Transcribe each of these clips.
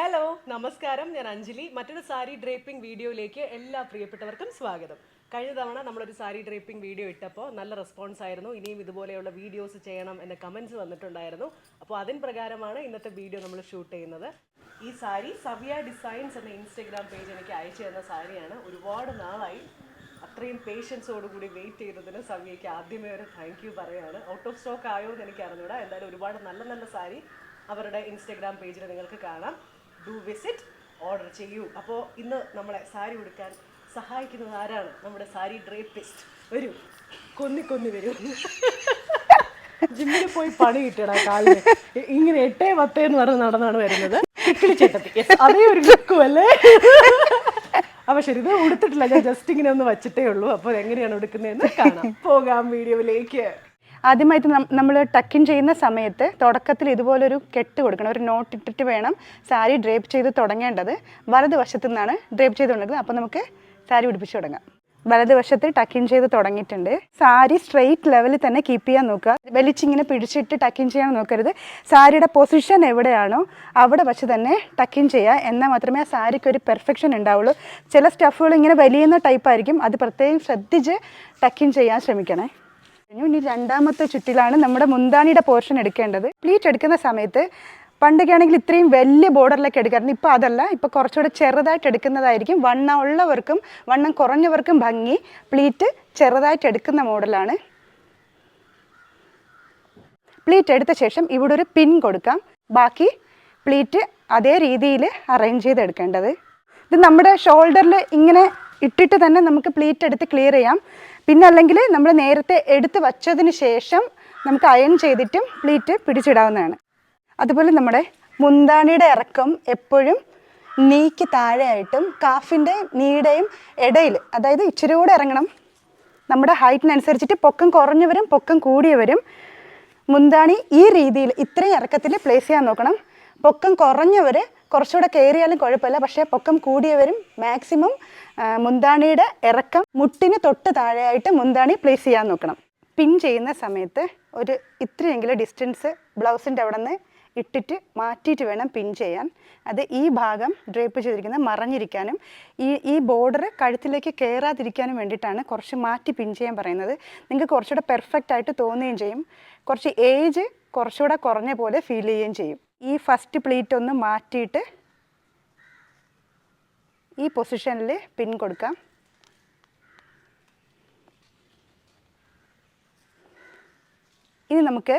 Hello നമസ്കാരം. ഞാൻ അഞ്ജലി. മറ്റൊരു സാരി ഡ്രേപ്പിംഗ് വീഡിയോയിലേക്ക് എല്ലാ പ്രിയപ്പെട്ടവർക്കും സ്വാഗതം. കഴിഞ്ഞ തവണ നമ്മളൊരു സാരി ഡ്രേപ്പിംഗ് വീഡിയോ ഇട്ടപ്പോൾ നല്ല റെസ്പോൺസ് ആയിരുന്നു. ഇനിയും ഇതുപോലെയുള്ള വീഡിയോസ് ചെയ്യണം എന്ന കമൻസ് വന്നിട്ടുണ്ടായിരുന്നു. അപ്പോൾ അതിന് പ്രകാരമാണ് ഇന്നത്തെ വീഡിയോ നമ്മൾ ഷൂട്ട് ചെയ്യുന്നത്. ഈ സാരി സവ്യ ഡിസൈൻസ് എന്ന ഇൻസ്റ്റഗ്രാം പേജ് എനിക്ക് അയച്ചു തന്ന സാരിയാണ്. ഒരുപാട് നാളായി. അത്രയും പേഷ്യൻസോടുകൂടി വെയിറ്റ് ചെയ്തതിന് സവ്യയ്ക്ക് ആദ്യമേ ഒരു താങ്ക് യു പറയുകയാണ് ഔട്ട് ഓഫ് സ്റ്റോക്ക് ആയോ എന്ന് എനിക്ക് അറിഞ്ഞൂടാ എന്തായാലും ഒരുപാട് നല്ല നല്ല സാരി അവരുടെ ഇൻസ്റ്റഗ്രാം പേജിൽ നിങ്ങൾക്ക് കാണാം. ഡു വിസിറ്റ് ഓർഡർ ചെയ്യൂ. അപ്പോൾ ഇന്ന് നമ്മളെ സാരി ഉടുക്കാൻ സഹായിക്കുന്നത് ആരാണ്? നമ്മുടെ സാരി ഡ്രേപ്പിസ്റ്റ് വരൂ കൊന്നി കൊന്നി വരൂ. ജിമ്മിൽ പോയി പണി കിട്ടണം കാലിന്. ഇങ്ങനെ എട്ടേ പത്തേ എന്ന് പറഞ്ഞ് നടന്നാണ് വരുന്നത്. കിക്കിളി ചേട്ടത്തി. Yes, അതേ ഒരു ലുക്കും അല്ലേ? അപ്പൊ ശരി ഇത് ഉടുത്തിട്ടില്ല. ഞാൻ ജസ്റ്റ് ഇങ്ങനെ ഒന്ന് വച്ചിട്ടേ ഉള്ളൂ. അപ്പോൾ എങ്ങനെയാണ് ഉടുക്കുന്നതെന്ന് കാണാം. പോകാം വീഡിയോയിലേക്ക്. ആദ്യമായിട്ട് നമ്മൾ ടക്കിൻ ചെയ്യുന്ന സമയത്ത് തുടക്കത്തിൽ ഇതുപോലൊരു കെട്ട് കൊടുക്കണം ഒരു നോട്ട് ഇട്ടിട്ട് വേണം സാരി ഡ്രേപ്പ് ചെയ്ത് തുടങ്ങേണ്ടത്. വലതുവശത്തു നിന്നാണ് ഡ്രേപ്പ് ചെയ്ത് തുടങ്ങുന്നത് അപ്പോൾ നമുക്ക് സാരി പിടിപ്പിച്ച് തുടങ്ങാം. വലതുവശത്ത് ടക്കിൻ ചെയ്ത് തുടങ്ങിയിട്ടുണ്ട്. സാരി സ്ട്രെയിറ്റ് ലെവലിൽ തന്നെ കീപ്പ് ചെയ്യാൻ നോക്കുക. വലിച്ചിങ്ങനെ പിടിച്ചിട്ട് ടക്കിൻ ചെയ്യാൻ നോക്കരുത്. സാരിയുടെ പൊസിഷൻ എവിടെയാണോ അവിടെ വെച്ച് തന്നെ ടക്കിൻ ചെയ്യുക. എന്നാൽ മാത്രമേ ആ സാരിക്ക് ഒരു പെർഫെക്ഷൻ ഉണ്ടാവുള്ളൂ. ചില സ്റ്റഫുകൾ ഇങ്ങനെ വലിയുന്ന ടൈപ്പായിരിക്കും അത് പ്രത്യേകം ശ്രദ്ധിച്ച് ടക്കിൻ ചെയ്യാൻ ശ്രമിക്കണേ. ഇനി രണ്ടാമത്തെ ചുറ്റിലാണ് നമ്മുടെ മുന്താനിയുടെ പോർഷൻ എടുക്കേണ്ടത്. പ്ലീറ്റ് എടുക്കുന്ന സമയത്ത് പണ്ടൊക്കെ ആണെങ്കിൽ ഇത്രയും വലിയ ബോർഡറിലേക്ക് എടുക്കാറുണ്ട്. ഇപ്പോൾ അതല്ല. ഇപ്പോൾ കുറച്ചുകൂടെ ചെറുതായിട്ട് എടുക്കുന്നതായിരിക്കും. വണ്ണം ഉള്ളവർക്കും വണ്ണം കുറഞ്ഞവർക്കും ഭംഗി പ്ലീറ്റ് ചെറുതായിട്ട് എടുക്കുന്ന മോഡലാണ്. പ്ലീറ്റ് എടുത്ത ശേഷം ഇവിടെ ഒരു പിൻ കൊടുക്കാം. ബാക്കി പ്ലീറ്റ് അതേ രീതിയിൽ അറേഞ്ച് ചെയ്തെടുക്കേണ്ടത്. ഇത് നമ്മുടെ ഷോൾഡറിൽ ഇങ്ങനെ ഇട്ടിട്ട് തന്നെ നമുക്ക് പ്ലീറ്റ് എടുത്ത് ക്ലിയർ ചെയ്യാം. പിന്നെ അല്ലെങ്കിൽ നമ്മൾ നേരത്തെ എടുത്ത് വച്ചതിന് ശേഷം നമുക്ക് അയൺ ചെയ്തിട്ടും പ്ലീറ്റ് പിടിച്ചിടാവുന്നതാണ്. അതുപോലെ നമ്മുടെ മുന്താണിയുടെ ഇറക്കം എപ്പോഴും നീക്ക് താഴെയായിട്ടും കാഫിന്റെ നീടയും ഇടയിൽ അതായത് ഇച്ചിരി കൂടെ ഇറങ്ങണം. നമ്മുടെ ഹൈറ്റിനനുസരിച്ചിട്ട് പൊക്കം കുറഞ്ഞവരും പൊക്കം കൂടിയവരും മുന്താണി ഈ രീതിയിൽ ഇത്രയും ഇറക്കത്തിൽ പ്ലേസ് ചെയ്യാൻ നോക്കണം. പൊക്കം കുറഞ്ഞവർ കുറച്ചുകൂടെ കയറിയാലും കുഴപ്പമില്ല. പക്ഷേ പൊക്കം കൂടിയവരും മാക്സിമം മുന്താണിയുടെ ഇറക്കം മുട്ടിന് തൊട്ട് താഴെയായിട്ട് മുന്താണി പ്ലേസ് ചെയ്യാൻ നോക്കണം. പിൻ ചെയ്യുന്ന സമയത്ത് ഒരു ഇത്രയെങ്കിലും ഡിസ്റ്റൻസ് ബ്ലൗസിന്റെ അവിടെ നിന്ന് ഇട്ടിട്ട് മാറ്റിയിട്ട് വേണം പിൻ ചെയ്യാൻ. അത് ഈ ഭാഗം ഡ്രേപ്പ് ചെയ്തിരിക്കുന്ന മറഞ്ഞിരിക്കാനും ഈ ഈ ബോർഡർ കഴുത്തിലേക്ക് കയറാതിരിക്കാനും വേണ്ടിയിട്ടാണ് കുറച്ച് മാറ്റി പിൻ ചെയ്യാൻ പറയുന്നത്. നിങ്ങൾക്ക് കുറച്ചുകൂടെ പെർഫെക്റ്റ് ആയിട്ട് തോന്നുകയും ചെയ്യും. കുറച്ച് ഏജ് കുറച്ചുകൂടെ കുറഞ്ഞ പോലെ ഫീൽ ചെയ്യുകയും ചെയ്യും. ഈ ഫസ്റ്റ് പ്ലീറ്റ് ഒന്ന് മാറ്റിയിട്ട് ഈ പൊസിഷനിൽ പിൻ കൊടുക്കാം. ഇനി നമുക്ക്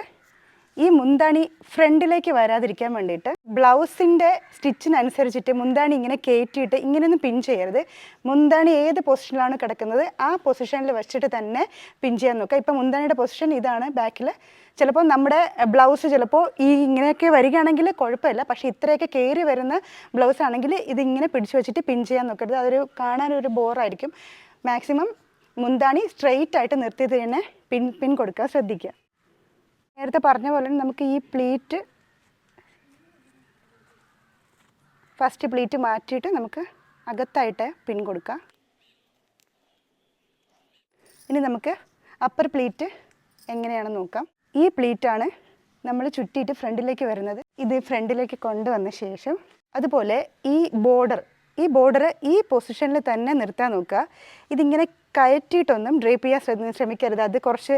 ഈ മുന്താണി ഫ്രണ്ടിലേക്ക് വരാതിരിക്കാൻ വേണ്ടിയിട്ട് ബ്ലൗസിന്റെ സ്റ്റിച്ചിനനുസരിച്ചിട്ട് മുന്താണി ഇങ്ങനെ കയറ്റിയിട്ട് ഇങ്ങനെയൊന്നും പിൻ ചെയ്യരുത്. മുന്താണി ഏത് പൊസിഷനിലാണ് കിടക്കുന്നത് ആ പൊസിഷനിൽ വെച്ചിട്ട് തന്നെ പിൻ ചെയ്യാൻ നോക്കുക. ഇപ്പം മുന്താണിയുടെ പൊസിഷൻ ഇതാണ് ബാക്കിൽ. ചിലപ്പോൾ നമ്മുടെ ബ്ലൗസ് ചിലപ്പോൾ ഈ ഇങ്ങനെയൊക്കെ വരികയാണെങ്കിൽ കുഴപ്പമില്ല. പക്ഷേ ഇത്രയൊക്കെ കയറി വരുന്ന ബ്ലൗസ് ആണെങ്കിൽ ഇതിങ്ങനെ പിടിച്ചു വെച്ചിട്ട് പിൻ ചെയ്യാൻ നോക്കരുത്. അതൊരു കാണാനൊരു ബോറായിരിക്കും. മാക്സിമം മുന്താണി സ്ട്രെയിറ്റ് ആയിട്ട് നിർത്തിയത് തന്നെ പിൻ പിൻ കൊടുക്കുക. ശ്രദ്ധിക്കുക. നേരത്തെ പറഞ്ഞ പോലെ നമുക്ക് ഈ പ്ലീറ്റ് ഫസ്റ്റ് പ്ലീറ്റ് മാറ്റിയിട്ട് നമുക്ക് അകത്തായിട്ട് പിൻ കൊടുക്കാം. ഇനി നമുക്ക് അപ്പർ പ്ലീറ്റ് എങ്ങനെയാണെന്ന് നോക്കാം. ഈ പ്ലീറ്റാണ് നമ്മൾ ചുറ്റിയിട്ട് ഫ്രണ്ടിലേക്ക് വരുന്നത്. ഇത് ഫ്രണ്ടിലേക്ക് കൊണ്ടുവന്ന ശേഷം അതുപോലെ ഈ ബോർഡർ ഈ ബോർഡർ ഈ പൊസിഷനിൽ തന്നെ നിർത്താൻ നോക്കുക. ഇതിങ്ങനെ കയറ്റിയിട്ടൊന്നും ഡ്രേപ്പ് ചെയ്യാൻ ശ്രമിക്കരുത്. അത് കുറച്ച്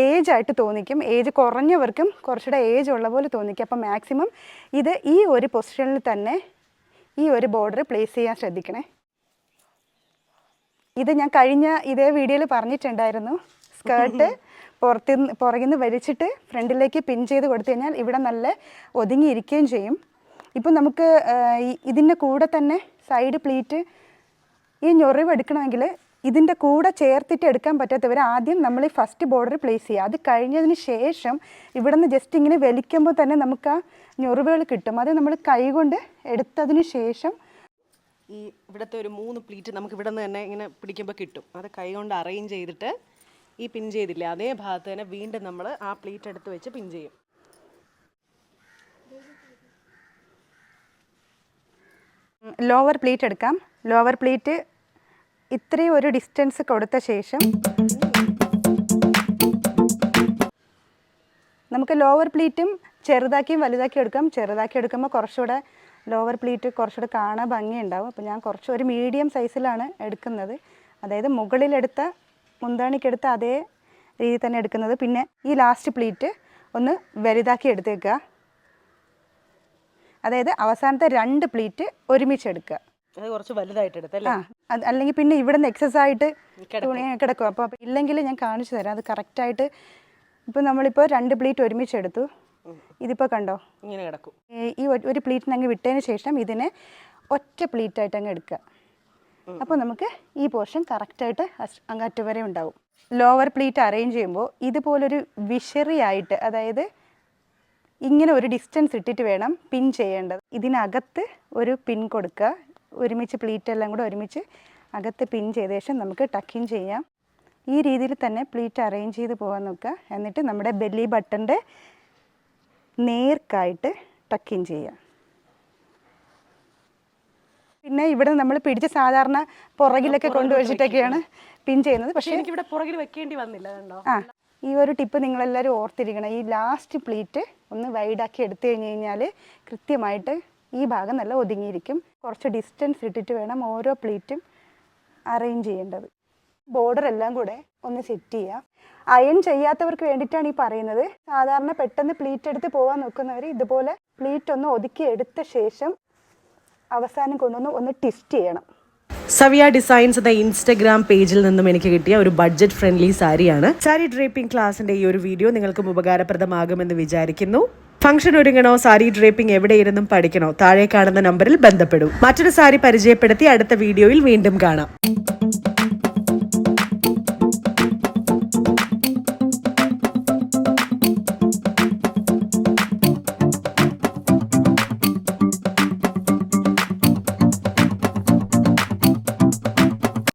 ഏജ് ആയിട്ട് തോന്നിക്കും. ഏജ് കുറഞ്ഞവർക്കും കുറച്ചുകൂടെ ഏജ് ഉള്ള പോലെ തോന്നിക്കും. അപ്പം മാക്സിമം ഇത് ഈ ഒരു പൊസിഷനിൽ തന്നെ ഈ ഒരു ബോർഡർ പ്ലേസ് ചെയ്യാൻ ശ്രദ്ധിക്കണേ. ഇത് ഞാൻ കഴിഞ്ഞ ഇതേ വീഡിയോയിൽ പറഞ്ഞിട്ടുണ്ടായിരുന്നു. സ്കേർട്ട് പുറത്ത് പുറകിൽ നിന്ന് വലിച്ചിട്ട് ഫ്രണ്ടിലേക്ക് പിൻ ചെയ്ത് കൊടുത്തു കഴിഞ്ഞാൽ ഇവിടെ നല്ല ഒതുങ്ങിയിരിക്കുകയും ചെയ്യും. ഇപ്പം നമുക്ക് ഇതിന്റെ കൂടെ തന്നെ സൈഡ് പ്ലീറ്റ് ഈ ഞൊറിവ് എടുക്കണമെങ്കിൽ ഇതിന്റെ കൂടെ ചേർത്തിട്ട് എടുക്കാൻ പറ്റാത്തവർ ആദ്യം നമ്മൾ ഈ ഫസ്റ്റ് ബോർഡർ പ്ലേസ് ചെയ്യുക. അത് കഴിഞ്ഞതിന് ശേഷം ഇവിടെ നിന്ന് ജസ്റ്റ് ഇങ്ങനെ വലിക്കുമ്പോൾ തന്നെ നമുക്ക് ആ ഞൊറിവുകൾ കിട്ടും. അത് നമ്മൾ കൈകൊണ്ട് എടുത്തതിന് ശേഷം ഈ ഇവിടുത്തെ ഒരു മൂന്ന് പ്ലീറ്റ് നമുക്ക് ഇവിടെ നിന്ന് തന്നെ ഇങ്ങനെ പിടിക്കുമ്പോൾ കിട്ടും. അത് കൈ കൊണ്ട് അറേഞ്ച് ചെയ്തിട്ട് ഈ പിൻ ചെയ്തില്ലേ അതേ ഭാഗത്ത് തന്നെ വീണ്ടും നമ്മൾ ആ പ്ലീറ്റ് എടുത്ത് വെച്ച് പിൻ ചെയ്യും. ലോവർ പ്ലീറ്റ് എടുക്കാം. ലോവർ പ്ലീറ്റ് ഇത്രയും ഒരു ഡിസ്റ്റൻസ് കൊടുത്ത ശേഷം നമുക്ക് ലോവർ പ്ലീറ്റും ചെറുതാക്കിയും വലുതാക്കി എടുക്കാം. ചെറുതാക്കി എടുക്കുമ്പോൾ കുറച്ചുകൂടെ ലോവർ പ്ലീറ്റ് കുറച്ചുകൂടെ കാണാൻ ഭംഗിയുണ്ടാവും. അപ്പോൾ ഞാൻ കുറച്ച് ഒരു മീഡിയം സൈസിലാണ് എടുക്കുന്നത്. അതായത് മുകളിലെടുത്ത മുന്താണിക്കെടുത്ത അതേ രീതിയിൽ തന്നെ എടുക്കുന്നത്. പിന്നെ ഈ ലാസ്റ്റ് പ്ലീറ്റ് ഒന്ന് വലുതാക്കി എടുത്തേക്കുക. അതായത് അവസാനത്തെ രണ്ട് പ്ലീറ്റ് ഒരുമിച്ച് എടുക്കുക. കുറച്ച് വലുതായിട്ട് എടുത്തല്ലേ അല്ലെങ്കിൽ പിന്നെ ഇവിടെ നിന്ന് എക്സസ് ആയിട്ട് തുണി കിടക്കും. അപ്പോൾ ഇല്ലെങ്കിൽ ഞാൻ കാണിച്ചു തരാം. അത് കറക്റ്റായിട്ട് ഇപ്പൊ നമ്മളിപ്പോ രണ്ട് പ്ലീറ്റ് ഒരുമിച്ച് എടുത്തു. ഇതിപ്പോ കണ്ടോ? ഇങ്ങനെ കിടക്കും. ഈ- ഒരു- പ്ലീറ്റിന് അങ്ങ് വിട്ടതിന് ശേഷം ഇതിനെ ഒറ്റ പ്ലീറ്റായിട്ട് അങ്ങ് എടുക്കുക. അപ്പോൾ നമുക്ക് ഈ പോർഷൻ കറക്റ്റായിട്ട് അങ്ങ് വരെ ഉണ്ടാവും. ലോവർ പ്ലീറ്റ് അറേഞ്ച് ചെയ്യുമ്പോൾ ഇതുപോലൊരു വിഷറി ആയിട്ട് അതായത് ഇങ്ങനെ ഒരു ഡിസ്റ്റൻസ് ഇട്ടിട്ട് വേണം പിൻ ചെയ്യേണ്ടത്. ഇതിനകത്ത് ഒരു പിൻ കൊടുക്കുക. ഒരുമിച്ച് പ്ലീറ്റ് എല്ലാം കൂടെ ഒരുമിച്ച് അകത്ത് പിൻ ചെയ്ത ശേഷം നമുക്ക് ടക്കിൻ ചെയ്യാം. ഈ രീതിയിൽ തന്നെ പ്ലീറ്റ് അറേഞ്ച് ചെയ്ത് പോകാൻ നോക്കുക. എന്നിട്ട് നമ്മുടെ ബെല്ലി ബട്ടന്റെ നേർക്കായിട്ട് ടക്കിൻ ചെയ്യാം പിന്നെ ഇവിടെ നമ്മൾ പിടിച്ച് സാധാരണ പുറകിലൊക്കെ കൊണ്ടുവച്ചിട്ടൊക്കെയാണ് പിൻ ചെയ്യുന്നത്. പക്ഷേ പക്ഷേ എനിക്കിവിടെ പുറകിൽ വെക്കേണ്ടി വന്നില്ല കണ്ടോ? ആ ഈ ഒരു ടിപ്പ് നിങ്ങളെല്ലാവരും ഓർത്തിരിക്കണം. ഈ ലാസ്റ്റ് പ്ലീറ്റ് ഒന്ന് വൈഡാക്കി എടുത്തു കഴിഞ്ഞ് കഴിഞ്ഞാൽ കൃത്യമായിട്ട് ഈ ഭാഗം നല്ല ഒതുങ്ങിയിരിക്കും. കുറച്ച് ഡിസ്റ്റൻസ് ഇട്ടിട്ട് വേണം ഓരോ പ്ലീറ്റും അറേഞ്ച് ചെയ്യേണ്ടത്. ബോർഡർ എല്ലാം കൂടെ ഒന്ന് സെറ്റ് ചെയ്യുക അയൺ ചെയ്യാത്തവർക്ക് വേണ്ടിയിട്ടാണ് ഈ പറയുന്നത്. സാധാരണ പെട്ടെന്ന് പ്ലീറ്റ് എടുത്ത് പോകാൻ നോക്കുന്നവർ ഇതുപോലെ പ്ലീറ്റ് ഒന്ന് ഒതുക്കി എടുത്ത ശേഷം അവസാനം കൊണ്ടുവന്ന് ഒന്ന് ട്വിസ്റ്റ് ചെയ്യണം. സവിയ ഡിസൈൻസ് എന്ന ഇൻസ്റ്റഗ്രാം പേജിൽ നിന്നും എനിക്ക് കിട്ടിയ ഒരു ബഡ്ജറ്റ് ഫ്രണ്ട്ലി സാരിയാണ്. സാരി ഡ്രേപ്പിംഗ് ക്ലാസിന്റെ ഈ ഒരു വീഡിയോ നിങ്ങൾക്കും ഉപകാരപ്രദമാകുമെന്ന് വിചാരിക്കുന്നു. ഫംഗ്ഷൻ ഒരുങ്ങണോ? സാരി ഡ്രേപ്പിംഗ് എവിടെയിരുന്നും പഠിക്കണോ? താഴെ കാണുന്ന നമ്പറിൽ ബന്ധപ്പെടൂ. മറ്റൊരു സാരി പരിചയപ്പെടുത്തി അടുത്ത വീഡിയോയിൽ വീണ്ടും കാണാം.